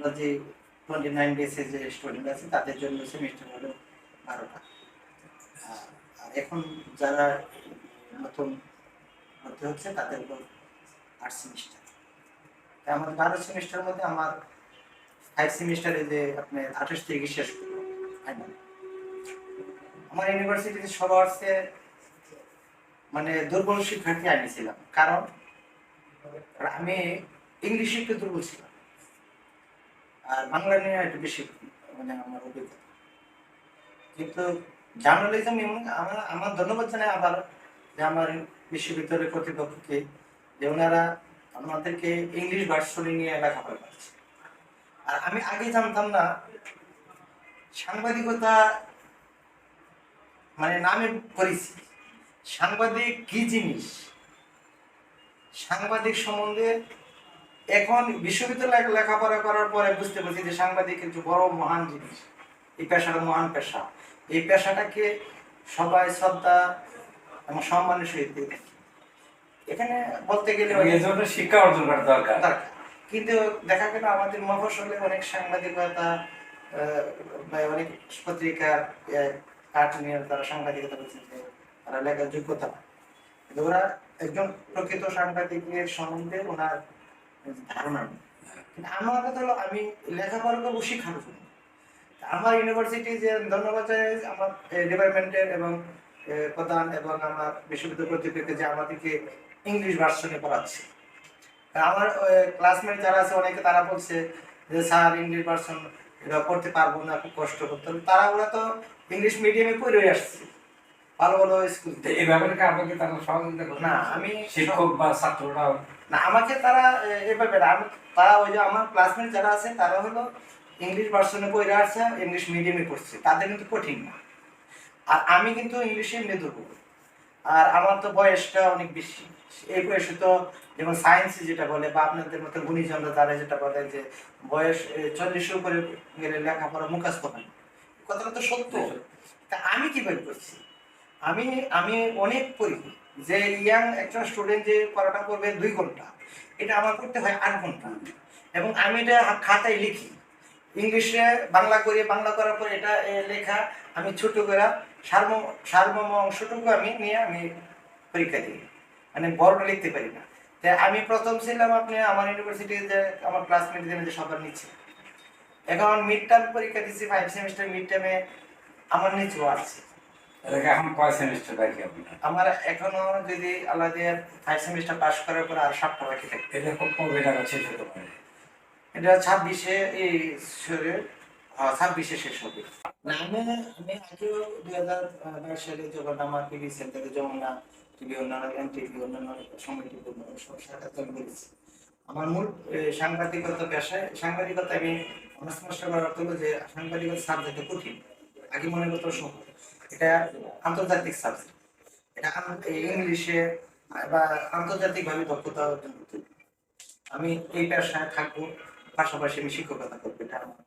আমরা যে twenty nine ডেসে যে স্টুডেন্ট আছে, তাদের জন্য সেমিস্টার হলো বারোটা। আর এখন যারা নতুন ভর্তি হচ্ছে, তাদের হলো আট সেমিস্টার আমার বারো সেমিস্টারের মধ্যে আমার ফাইভ সেমিস্টারে যে আপনি আঠাশ তারিখে শেষ করল ফাইনাল আমার ইউনিভার্সিটিতে সবার মানে দুর্বল শিক্ষার্থী আমি কারণ, আমি ইংলিশে একটু দুর্বল ছিলাম। আর বাংলা নিয়ে একটু বেশি মানে আমার অভিজ্ঞতা। কিন্তু জার্নালিজম আমার আমার ধন্যবাদ জানাই আবার যে আমার বিশ্ববিদ্যালয়ের কর্তৃপক্ষকে যে ওনারা আমাদেরকে ইংলিশ ভার্সনে নিয়ে লেখাপড়া করছে। আর আমি আগে জানতাম না, সাংবাদিকতা মানে নামে পড়েছি সাংবাদিক কি জিনিস? সাংবাদিক সম্বন্ধে এখন বিশ্ববিদ্যালয়ে লেখাপড়া করার পরে বুঝতে পারছি যে সাংবাদিক একটু বড় মহান জিনিস। এই পেশাটা মহান পেশা। এই পেশাটাকে সবাই শ্রদ্ধা এবং সম্মানের সহিত এখানে বলতে গেলে শিক্ষা অর্জন করা দরকার। কিন্তু দেখা গেল আমাদের মফসলে অনেক সাংবাদিকতা অনেক পত্রিকার কার্টুনিয়া তারা সাংবাদিকতা করছে তারা লেখার যোগ্যতা। কিন্তু ওরা একজন প্রকৃত সাংবাদিকের সম্বন্ধে ওনার ধারণা নেই কিন্তু আমার কথা হলো আমি লেখাপড়া করব শিক্ষার জন্য আমার ইউনিভার্সিটি যে ধন্যবাদ আমার ডিপার্টমেন্টের এবং প্রধান এবং আমার বিশ্ববিদ্যালয় কর্তৃপক্ষ যে আমাদেরকে ইংলিশ ভার্সনে পড়াচ্ছে। আমার ক্লাসমেট যারা আছে অনেকে তারা বলছে যে স্যার ইংলিশ ভার্সন এটা পড়তে পারব না খুব কষ্ট করতে তারা ওরা তো ইংলিশ মিডিয়ামে পড়ে আসছে। ভালো ভালো স্কুল এই ব্যাপারে আপনাকে তারা সহযোগিতা না আমি শিক্ষক বা ছাত্ররাও না আমাকে তারা এ, এভাবে না, আমি তারা ওই যে আমার ক্লাসমেট যারা আছে তারা হলো ইংলিশ ভার্সনে পড়ে আসছে ইংলিশ মিডিয়ামে পড়ছে। তাদের কিন্তু কঠিন না। আর আমি কিন্তু ইংলিশে দুর্বল। আর আমার তো বয়সটা অনেক বেশি। এই বয়সে তো যেমন সায়েন্স যেটা বলে বা আপনাদের মতো গুণীজনরা তারা যেটা বলে যে বয়স চল্লিশের উপরে গেলে লেখাপড়া মুখস্থ হয় কথাটা তো সত্য। তা আমি কীভাবে করছি? আমি আমি অনেক পড়ি যে ইয়াং একটা স্টুডেন্ট যে পড়াটা করবে দুই ঘণ্টা। এটা আমার করতে হয় আট ঘণ্টা। এবং আমি এটা খাতায় লিখি। ইংলিশে বাংলা করে, বাংলা করার পর এটা লেখা, আমি ছোট করে সার্ব সার্বম অংশটুকু আমি নিয়ে আমি পরীক্ষা দিই। মানে বড়টা লিখতে পারি না। তাই আমি প্রথম ছিলাম আপনি আমার ইউনিভার্সিটিতে যে আমার ক্লাসমেট যে সবার নিচ্ছে এখন মিড টার্ম পরীক্ষা দিচ্ছি ফাইভ সেমিস্টার মিড টার্মে আমার নিচেও এটাকে এখন কয় সেমিস্টার বাকি আপনার আমার এখনও যদি আল্লাহ দিয়ে ফাইভ সেমিস্টার পাস করার পর আর সাতটা বাকি থাকে। এটা কবে টাকা শেষ হতে পারে? এটা ছাব্বিশে এই ছাব্বিশে শেষ হবে। আমি আমি আগেও দুই হাজার বাইশ সালে যখন আমার টিভি সেন্টারে যমুনা টিভি অন্যান্য এন অন্যান্য সময় সব সাক্ষাৎকার আমার মূল সাংবাদিকতা পেশায় সাংবাদিকতা আমি অনার্স মাস্টার করার যে সাংবাদিকতা কঠিন। আগে মনে করতো সহজ এটা আন্তর্জাতিক সাবজেক্ট এটা ইংলিশে বা আন্তর্জাতিকভাবে দক্ষতা অর্জন করতে আমি এই পেশায় থাকব, পাশাপাশি আমি শিক্ষকতা করব, এটা আমার